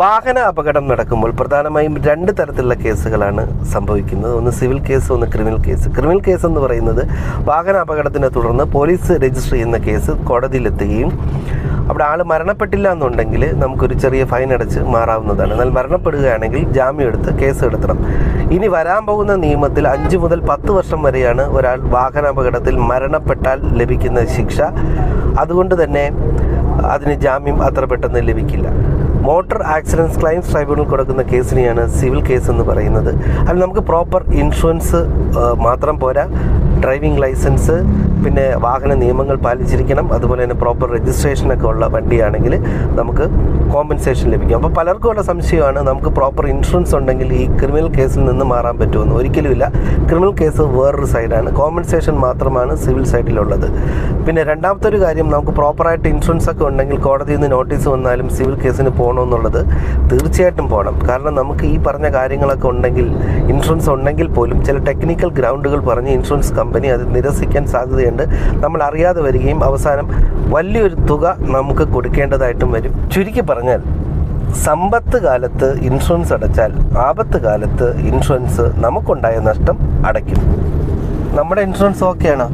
വാഹന അപകടം നടക്കുമ്പോൾ പ്രധാനമായും രണ്ട് തരത്തിലുള്ള കേസുകളാണ് സംഭവിക്കുന്നത്. ഒന്ന് സിവിൽ കേസ് ഒന്ന് ക്രിമിനൽ കേസ്. ക്രിമിനൽ കേസ് എന്ന് പറയുന്നത് വാഹന അപകടത്തിനെ തുടർന്ന് പോലീസ് രജിസ്റ്റർ ചെയ്യുന്ന കേസ് കോടതിയിലെത്തുകയും അവിടെ ആൾ മരണപ്പെട്ടില്ല എന്നുണ്ടെങ്കിൽ നമുക്കൊരു ചെറിയ ഫൈൻ അടച്ച് മാറാവുന്നതാണ്. എന്നാൽ മരണപ്പെടുകയാണെങ്കിൽ ജാമ്യം എടുത്ത് കേസ് എടുക്കണം. ഇനി വരാൻ പോകുന്ന നിയമത്തിൽ അഞ്ച് മുതൽ പത്ത് വർഷം വരെയാണ് ഒരാൾ വാഹനാപകടത്തിൽ മരണപ്പെട്ടാൽ ലഭിക്കുന്ന ശിക്ഷ. അതുകൊണ്ട് തന്നെ അതിന് ജാമ്യം അത്ര പെട്ടെന്ന് ലഭിക്കില്ല. മോട്ടോർ ആക്സിഡൻസ് ക്ലെയിംസ് ട്രൈബ്യൂണൽ കൊടുക്കുന്ന കേസിനെയാണ് സിവിൽ കേസ് എന്ന് പറയുന്നത്. അതിൽ നമുക്ക് പ്രോപ്പർ ഇൻഷുറൻസ് മാത്രം പോരാ. ഡ്രൈവിംഗ് ലൈസൻസ് പിന്നെ വാഹന നിയമങ്ങൾ പാലിച്ചിരിക്കണം. അതുപോലെ തന്നെ പ്രോപ്പർ രജിസ്ട്രേഷനൊക്കെ ഉള്ള വണ്ടിയാണെങ്കിൽ നമുക്ക് കോമ്പൻസേഷൻ ലഭിക്കും. അപ്പോൾ പലർക്കും ഉള്ള സംശയമാണ് നമുക്ക് പ്രോപ്പർ ഇൻഷുറൻസ് ഉണ്ടെങ്കിൽ ഈ ക്രിമിനൽ കേസിൽ നിന്ന് മാറാൻ പറ്റുമെന്ന്. ഒരിക്കലുമില്ല. ക്രിമിനൽ കേസ് വേറൊരു സൈഡാണ് കോമ്പൻസേഷൻ മാത്രമാണ് സിവിൽ സൈഡിലുള്ളത് പിന്നെ രണ്ടാമത്തെ ഒരു കാര്യം നമുക്ക് പ്രോപ്പറായിട്ട് ഇൻഷുറൻസ് ഒക്കെ ഉണ്ടെങ്കിൽ കോടതിയിൽ നിന്ന് നോട്ടീസ് വന്നാലും സിവിൽ കേസിന് പോകണമെന്നുള്ളത് തീർച്ചയായിട്ടും പോകണം കാരണം നമുക്ക് ഈ പറഞ്ഞ കാര്യങ്ങളൊക്കെ ഉണ്ടെങ്കിൽ ഇൻഷുറൻസ് ഉണ്ടെങ്കിൽ പോലും ചില ടെക്നിക്കൽ ഗ്രൗണ്ടുകൾ പറഞ്ഞ് ഇൻഷുറൻസ് കമ്പനി അത് നിരസിക്കാൻ സാധ്യതയുണ്ട്. നമ്മൾ അറിയാതെ വരികയും അവസാനം വലിയൊരു തുക നമുക്ക് കൊടുക്കേണ്ടതായിട്ടും വരും. ചുരുക്കി പറഞ്ഞാൽ സമ്പത്ത് കാലത്ത് ഇൻഷുറൻസ് അടച്ചാൽ ആപത്ത് കാലത്ത് ഇൻഷുറൻസ് നമുക്കുണ്ടായ നഷ്ടം അടയ്ക്കും. നമ്മുടെ ഇൻഷുറൻസ് ഓക്കെയാണോ.